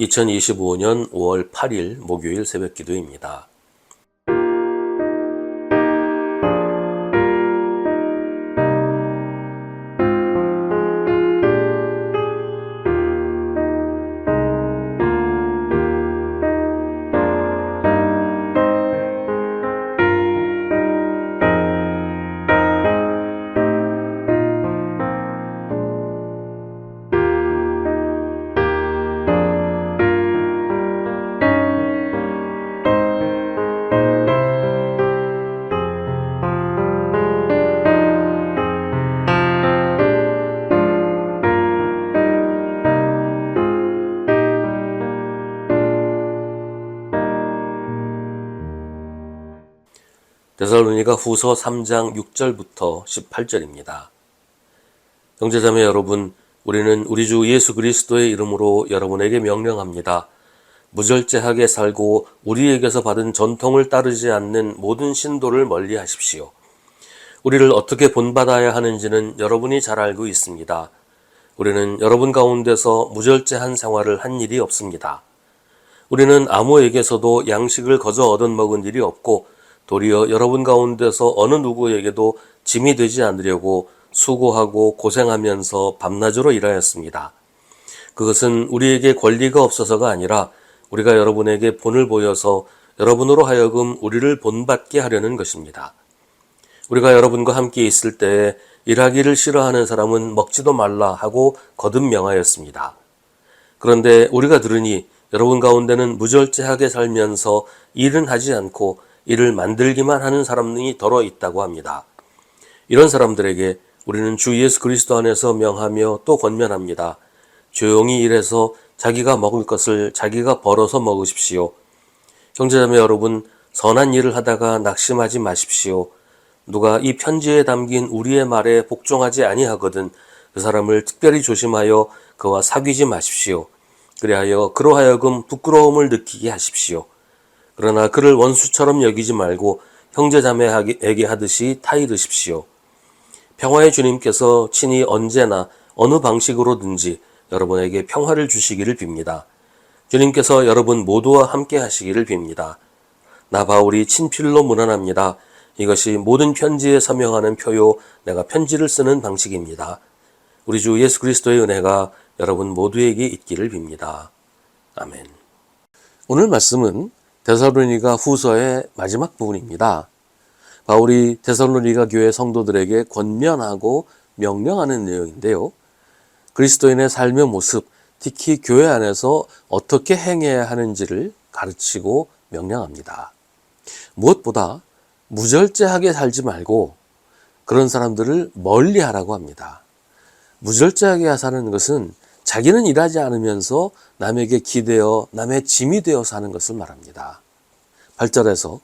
2025년 5월 8일 목요일 새벽 기도입니다. 데살로니가 후서 3장 6절부터 18절입니다. 형제자매 여러분, 우리는 우리 주 예수 그리스도의 이름으로 여러분에게 명령합니다. 무절제하게 살고 우리에게서 받은 전통을 따르지 않는 모든 신도를 멀리 하십시오. 우리를 어떻게 본받아야 하는지는 여러분이 잘 알고 있습니다. 우리는 여러분 가운데서 무절제한 생활을 한 일이 없습니다. 우리는 아무에게서도 양식을 거저 얻어먹은 일이 없고 도리어 여러분 가운데서 어느 누구에게도 짐이 되지 않으려고 수고하고 고생하면서 밤낮으로 일하였습니다. 그것은 우리에게 권리가 없어서가 아니라 우리가 여러분에게 본을 보여서 여러분으로 하여금 우리를 본받게 하려는 것입니다. 우리가 여러분과 함께 있을 때 일하기를 싫어하는 사람은 먹지도 말라 하고 거듭 명하였습니다. 그런데 우리가 들으니 여러분 가운데는 무절제하게 살면서 일은 하지 않고 이를 만들기만 하는 사람이 더러 있다고 합니다. 이런 사람들에게 우리는 주 예수 그리스도 안에서 명하며 또 권면합니다. 조용히 일해서 자기가 먹을 것을 자기가 벌어서 먹으십시오. 형제자매 여러분, 선한 일을 하다가 낙심하지 마십시오. 누가 이 편지에 담긴 우리의 말에 복종하지 아니하거든 그 사람을 특별히 조심하여 그와 사귀지 마십시오. 그리하여 그로 하여금 부끄러움을 느끼게 하십시오. 그러나 그를 원수처럼 여기지 말고 형제자매에게 하듯이 타이르십시오. 평화의 주님께서 친히 언제나 어느 방식으로든지 여러분에게 평화를 주시기를 빕니다. 주님께서 여러분 모두와 함께 하시기를 빕니다. 나 바울이 친필로 문안합니다. 이것이 모든 편지에 서명하는 표요 내가 편지를 쓰는 방식입니다. 우리 주 예수 그리스도의 은혜가 여러분 모두에게 있기를 빕니다. 아멘. 오늘 말씀은 데살로니가 후서의 마지막 부분입니다. 바울이 데살로니가 교회 성도들에게 권면하고 명령하는 내용인데요. 그리스도인의 삶의 모습, 특히 교회 안에서 어떻게 행해야 하는지를 가르치고 명령합니다. 무엇보다 무절제하게 살지 말고 그런 사람들을 멀리 하라고 합니다. 무절제하게 사는 것은 자기는 일하지 않으면서 남에게 기대어 남의 짐이 되어 사는 것을 말합니다. 8절에서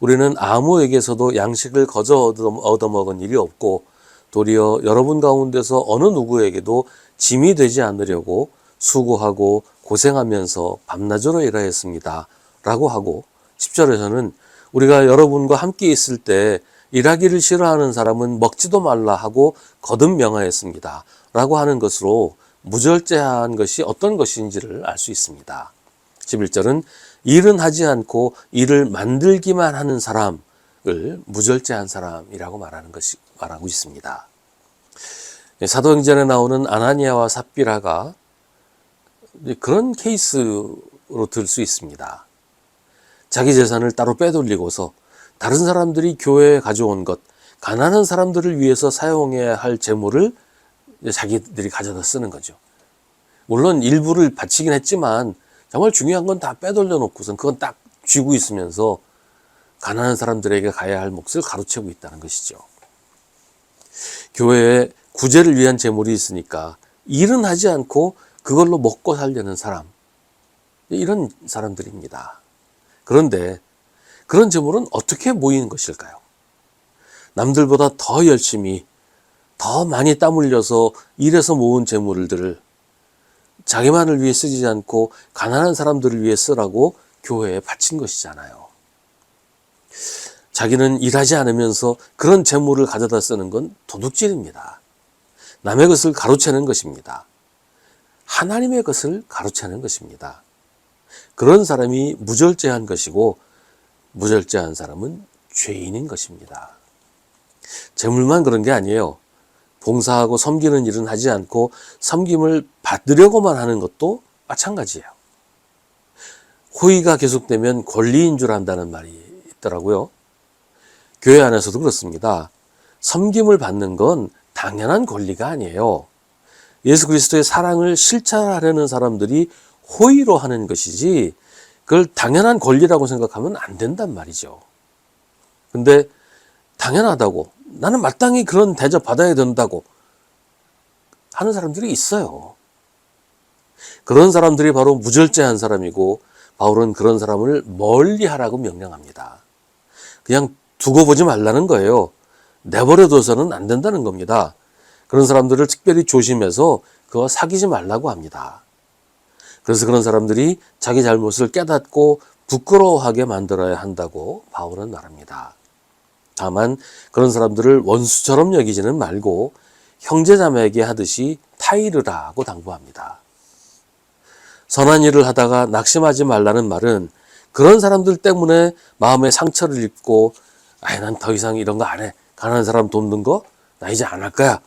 우리는 아무에게서도 양식을 거저 얻어먹은 일이 없고 도리어 여러분 가운데서 어느 누구에게도 짐이 되지 않으려고 수고하고 고생하면서 밤낮으로 일하였습니다. 라고 하고 10절에서는 우리가 여러분과 함께 있을 때 일하기를 싫어하는 사람은 먹지도 말라 하고 거듭 명하였습니다. 라고 하는 것으로 무절제한 것이 어떤 것인지를 알 수 있습니다. 11절은 일은 하지 않고 일을 만들기만 하는 사람을 무절제한 사람이라고 말하는 것이 말하고 있습니다. 사도행전에 나오는 아나니아와 삽비라가 그런 케이스로 들 수 있습니다. 자기 재산을 따로 빼돌리고서 다른 사람들이 교회에 가져온 것, 가난한 사람들을 위해서 사용해야 할 재물을 자기들이 가져다 쓰는 거죠. 물론 일부를 바치긴 했지만 정말 중요한 건 다 빼돌려 놓고선 그건 딱 쥐고 있으면서 가난한 사람들에게 가야 할 몫을 가로채고 있다는 것이죠. 교회에 구제를 위한 재물이 있으니까 일은 하지 않고 그걸로 먹고 살려는 사람. 이런 사람들입니다. 그런데 그런 재물은 어떻게 모이는 것일까요? 남들보다 더 열심히 더 많이 땀 흘려서 일해서 모은 재물들을 자기만을 위해 쓰지 않고 가난한 사람들을 위해 쓰라고 교회에 바친 것이잖아요. 자기는 일하지 않으면서 그런 재물을 가져다 쓰는 건 도둑질입니다. 남의 것을 가로채는 것입니다. 하나님의 것을 가로채는 것입니다. 그런 사람이 무절제한 것이고 무절제한 사람은 죄인인 것입니다. 재물만 그런 게 아니에요. 봉사하고 섬기는 일은 하지 않고 섬김을 받으려고만 하는 것도 마찬가지예요. 호의가 계속되면 권리인 줄 안다는 말이 있더라고요. 교회 안에서도 그렇습니다. 섬김을 받는 건 당연한 권리가 아니에요. 예수 그리스도의 사랑을 실천하려는 사람들이 호의로 하는 것이지 그걸 당연한 권리라고 생각하면 안 된단 말이죠. 근데 당연하다고 나는 마땅히 그런 대접 받아야 된다고 하는 사람들이 있어요. 그런 사람들이 바로 무절제한 사람이고 바울은 그런 사람을 멀리 하라고 명령합니다. 그냥 두고 보지 말라는 거예요. 내버려 둬서는 안 된다는 겁니다. 그런 사람들을 특별히 조심해서 그와 사귀지 말라고 합니다. 그래서 그런 사람들이 자기 잘못을 깨닫고 부끄러워하게 만들어야 한다고 바울은 말합니다. 다만 그런 사람들을 원수처럼 여기지는 말고 형제자매에게 하듯이 타이르라고 당부합니다. 선한 일을 하다가 낙심하지 말라는 말은 그런 사람들 때문에 마음의 상처를 입고 아이 난 더 이상 이런 거 안 해. 가난한 사람 돕는 거 나 이제 안 할 거야.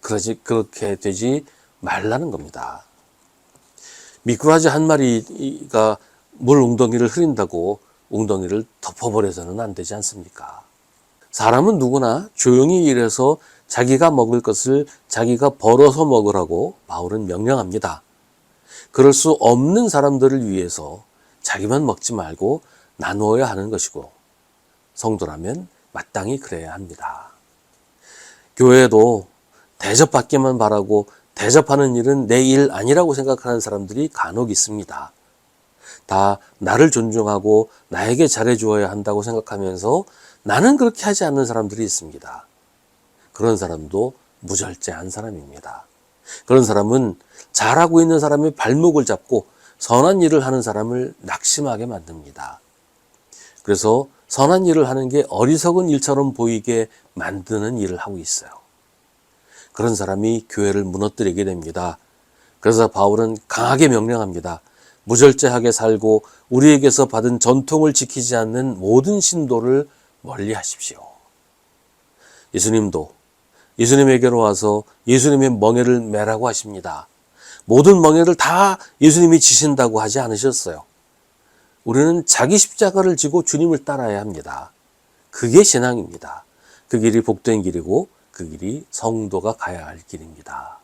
그러지 그렇게 되지 말라는 겁니다. 미꾸라지 한 마리가 물 웅덩이를 흐린다고 웅덩이를 덮어버려서는 안 되지 않습니까? 사람은 누구나 조용히 일해서 자기가 먹을 것을 자기가 벌어서 먹으라고 바울은 명령합니다. 그럴 수 없는 사람들을 위해서 자기만 먹지 말고 나누어야 하는 것이고 성도라면 마땅히 그래야 합니다. 교회도 대접받기만 바라고 대접하는 일은 내 일 아니라고 생각하는 사람들이 간혹 있습니다. 다 나를 존중하고 나에게 잘해주어야 한다고 생각하면서 나는 그렇게 하지 않는 사람들이 있습니다. 그런 사람도 무절제한 사람입니다. 그런 사람은 잘하고 있는 사람의 발목을 잡고 선한 일을 하는 사람을 낙심하게 만듭니다. 그래서 선한 일을 하는 게 어리석은 일처럼 보이게 만드는 일을 하고 있어요. 그런 사람이 교회를 무너뜨리게 됩니다. 그래서 바울은 강하게 명령합니다. 무절제하게 살고 우리에게서 받은 전통을 지키지 않는 모든 신도를 멀리 하십시오. 예수님도 예수님에게로 와서 예수님의 멍에를 매라고 하십니다. 모든 멍에를 다 예수님이 지신다고 하지 않으셨어요. 우리는 자기 십자가를 지고 주님을 따라야 합니다. 그게 신앙입니다. 그 길이 복된 길이고 그 길이 성도가 가야 할 길입니다.